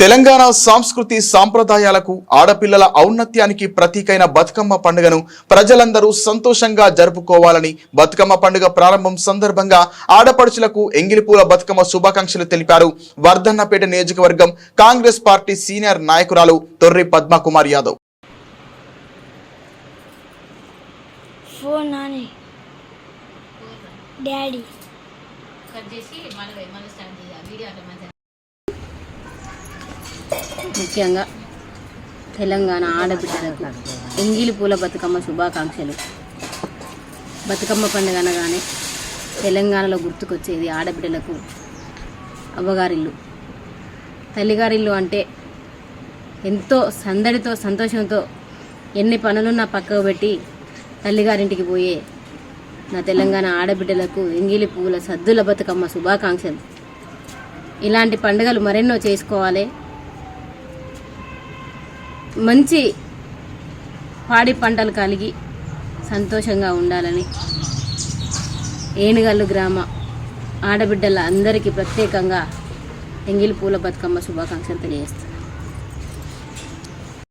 తెలంగాణ సంస్కృతి సాంప్రదాయాలకు ఆడపిల్లల ఔన్నత్యానికి ప్రతీకైన బతుకమ్మ పండుగను ప్రజలందరూ సంతోషంగా జరుపుకోవాలని బతుకమ్మ పండుగ ప్రారంభం సందర్భంగా ఆడపడుచులకు ఎంగిలిపూల బతుకమ్మ శుభాకాంక్షలు తెలిపారు. వర్ధన్నపేట నియోజకవర్గం కాంగ్రెస్ పార్టీ సీనియర్ నాయకురాలు Torri Padmakumar Yadav. Phone Nani. Daddy. Cut చేసి మళ్ళీ మళ్ళీ స్టార్ట్ చేయాలి. వీడియో అట్లా మంచిగా ముఖ్యంగా తెలంగాణ ఆడబిడ్డలకు ఎంగిలి పూల బతుకమ్మ శుభాకాంక్షలు. బతుకమ్మ పండుగ అనగానే తెలంగాణలో గుర్తుకొచ్చేది ఆడబిడ్డలకు అవ్వగారిల్లు. తల్లిగారిల్లు అంటే ఎంతో సందడితో సంతోషంతో ఎన్ని పనులున్నా పక్కకు పెట్టి తల్లిగారింటికి పోయే నా తెలంగాణ ఆడబిడ్డలకు ఎంగిలి పువ్వుల సద్దుల బతుకమ్మ శుభాకాంక్షలు. ఇలాంటి పండుగలు మరెన్నో చేసుకోవాలి. మంచి పాడి పంటలు కలిగి సంతోషంగా ఉండాలని ఏనుగల్లు గ్రామ ఆడబిడ్డల అందరికీ ప్రత్యేకంగా ఎంగిలి పూల బతుకమ్మ శుభాకాంక్షలు తెలియజేస్తాను